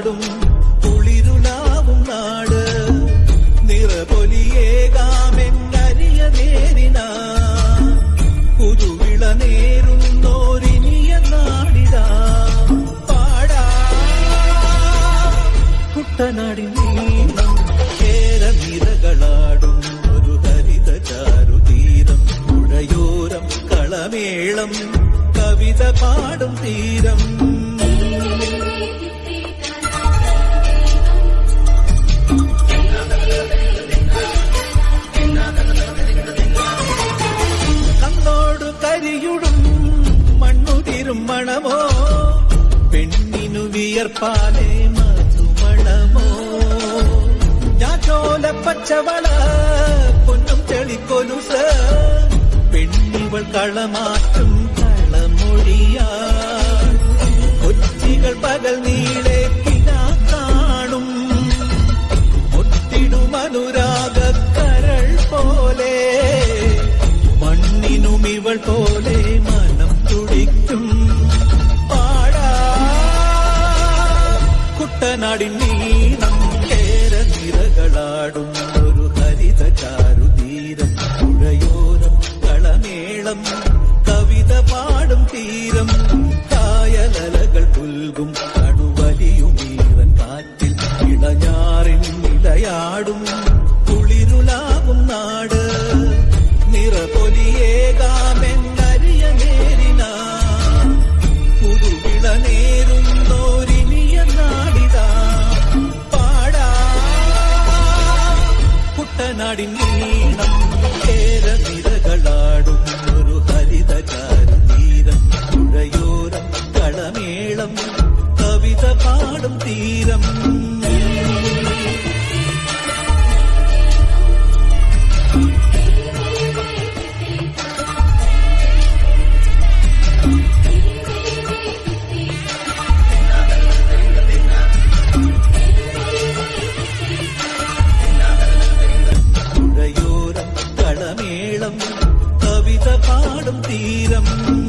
പാടും കുളിരുലാവും നാട്. നിറപൊലിയേകാമെന്നരിയ നേരിന പുതുവിള നേരുന്നോരിനിയ നാടിതാ. പാടാ. കുട്ടനാടി നീളം കേരനിരകളാടും ഒരു ഹരിത ചാരുതീരം പുഴയോരം കളമേളം കവിത പാടും തീരം. മണമോ? പെണ്ണിനു വിയർപ്പാലേ മധുമണമോ? ഞാറ്റോല പച്ചവള പൊന്നും ചെളിക്കൊലുസ്. പെണ്ണിവൾ കളമാറ്റും കളമൊഴിയാ. കൊച്ചികൾ പകൽ നീളെ കിനാ കാണും. ഒത്തിടും അനുരാഗ കരൾ പോലെ. മണ്ണിനും ഇവൾ പോലെ കുട്ടനാടിൻ നീളം കേര നിറകളാടും ഒരു ഹരിത ചാരുതീരം. പുഴയോരം കളമേളം കവിത പാടും തീരം. കായലലകൾ പുൽകും കടുവലിയുമീറൻ കാറ്റിൽ ഇളഞ്ഞാറിൻ നിലയാടും. കുട്ടനാടിൻ നീളം കേര നിരകളാടും ഒരു ഹരിത ചാരുതീരം പുഴയോരം കളമേളം കവിത പാടും തീരം. കവിത പാടും തീരം.